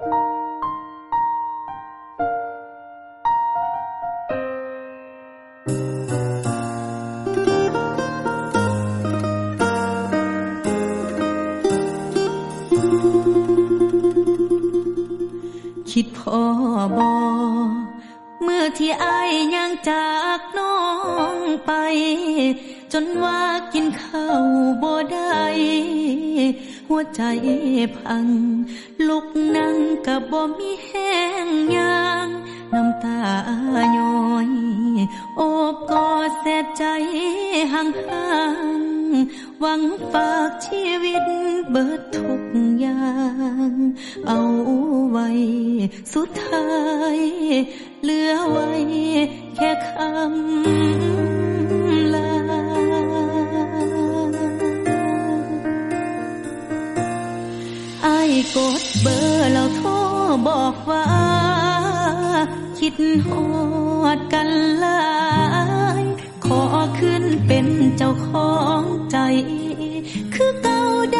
คิดพ่อบอเมื่อที่ไอายังจากน้องไป จนว่ากินข้าวบ่ได้ หัวใจพัง ลุกนั่งกับบ่มีแห้งยางน้ำตาย้อย โอบกอดแสบใจห่างห่างหวังฝากชีวิตเบิดทุกอย่าง เอาไว้ สุดท้าย เหลือไว้แค่คำ กดเบอร์แล้วโทรบอกว่า คิดหอดกันลายขอขึ้นเป็นเจ้าของใจ คือเก่าได้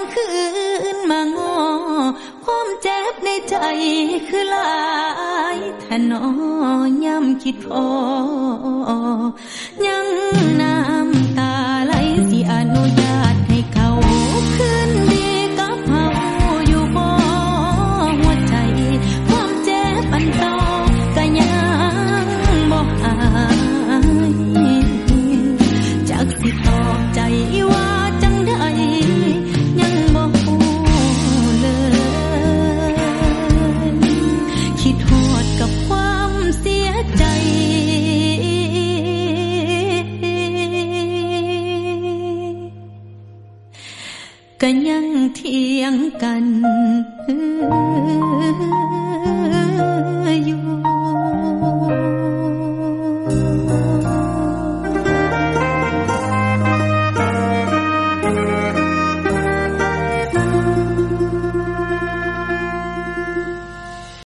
นคืนมางอความเจ็บในใจคือลายถนอย่ำคิดพอ กันยังเทียงกัน